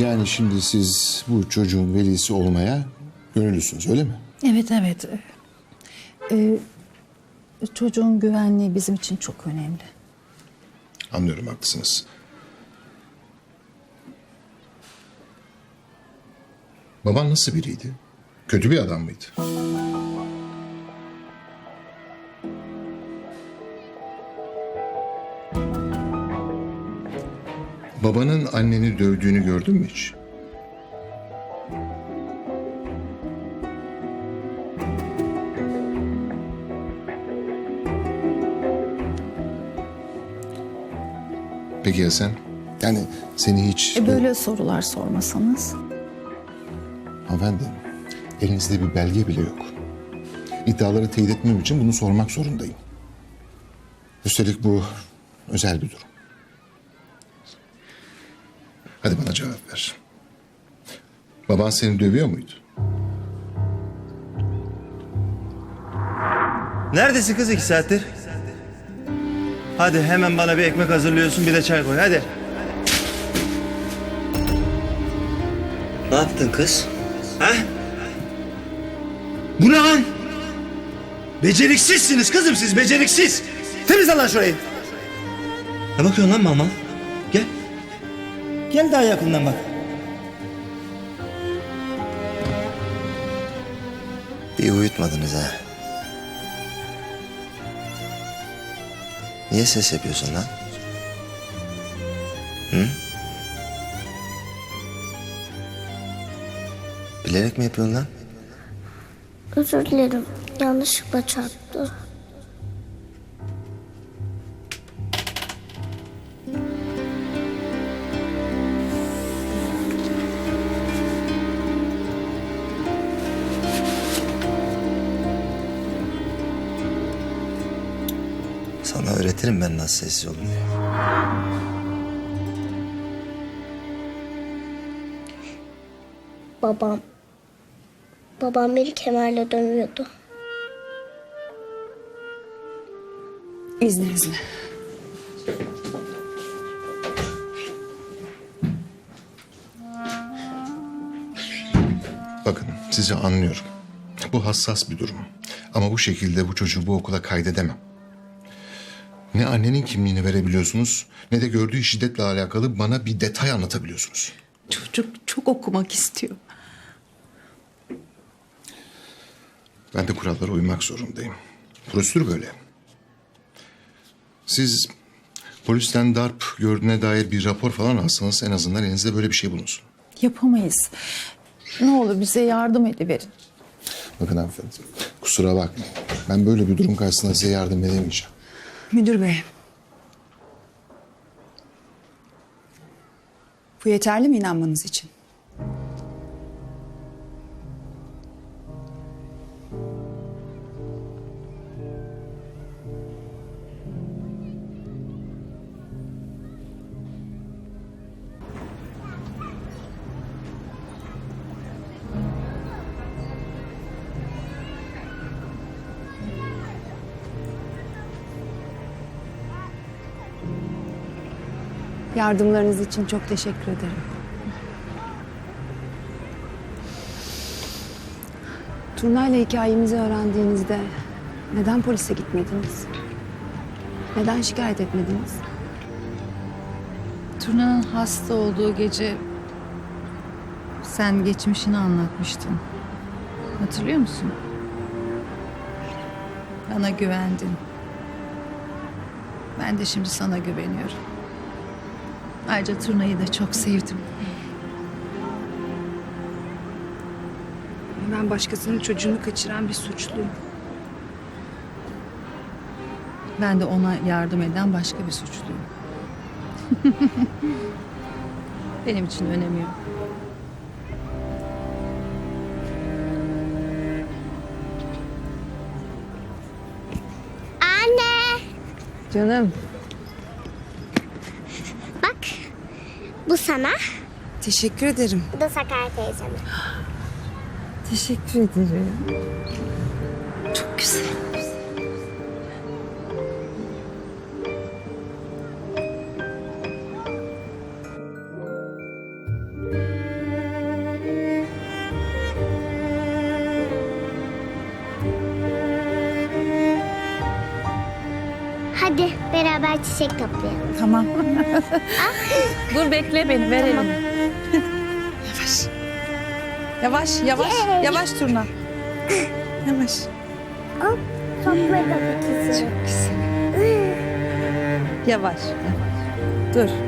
Yani şimdi siz bu çocuğun velisi olmaya gönüllüsünüz öyle mi? Evet evet. Ee, çocuğun güvenliği bizim için çok önemli. Anlıyorum haklısınız. Baban nasıl biriydi? Kötü bir adam mıydı? Babanın anneni dövdüğünü gördün mü hiç? Peki ya sen? Yani seni hiç... E böyle sorular sormasanız. Hanımefendi, elinizde bir belge bile yok. İddiaları teyit etmem için bunu sormak zorundayım. Üstelik bu özel bir durum. Hadi bana cevap ver. Baban seni dövüyor muydu? Neredesin kız iki saattir? Hadi hemen bana bir ekmek hazırlıyorsun bir de çay koy hadi. Ne yaptın kız? Ha? Bu ne lan? Beceriksizsiniz kızım siz beceriksiz. Temizle lan şurayı. Ne bakıyorsun lan mama? Gel. Daha yakından bak. Bir uyutmadınız ha. Niye ses yapıyorsun lan? Hı? Bilerek mi yapıyorsun lan? Özür dilerim. Yanlışlıkla çarptı. Sana öğretirim ben nasıl sessiz olmayı. Babam. Babam beni kemerle dövüyordu. İzninizle. Bakın sizi anlıyorum. Bu hassas bir durum. Ama bu şekilde bu çocuğu bu okula kaydedemem. Ne annenin kimliğini verebiliyorsunuz ne de gördüğü şiddetle alakalı bana bir detay anlatabiliyorsunuz. Çocuk çok okumak istiyor. Ben de kurallara uymak zorundayım. Prosedür böyle. Siz polisten darp gördüğüne dair bir rapor falan alsanız en azından elinizde böyle bir şey bulunsun. Yapamayız. Ne olur bize yardım ediverin. Bakın hanımefendi kusura bakmayın. Ben böyle bir durum karşısında size yardım edemeyeceğim. Müdür bey. Bu yeterli mi inanmanız için? Yardımlarınız için çok teşekkür ederim. Turnayla hikayemizi öğrendiğinizde neden polise gitmediniz? Neden şikayet etmediniz? Turna'nın hasta olduğu gece sen geçmişini anlatmıştın. Hatırlıyor musun? Bana güvendin. Ben de şimdi sana güveniyorum. Ayrıca Turna'yı da çok sevdim. Ben başkasının çocuğunu kaçıran bir suçluyum. Ben de ona yardım eden başka bir suçluyum. Benim için önemi yok. Anne! Canım. Bak. Bu sana. Teşekkür ederim. Bu da Sakar teyzeme. Teşekkür ederim. Çok güzel. Hadi beraber çiçek toplayalım. Tamam. Dur bekle beni ver elini. Yavaş. Yavaş, yavaş, yavaş Turna. Yavaş. Topladım ikisi. Yavaş. Dur.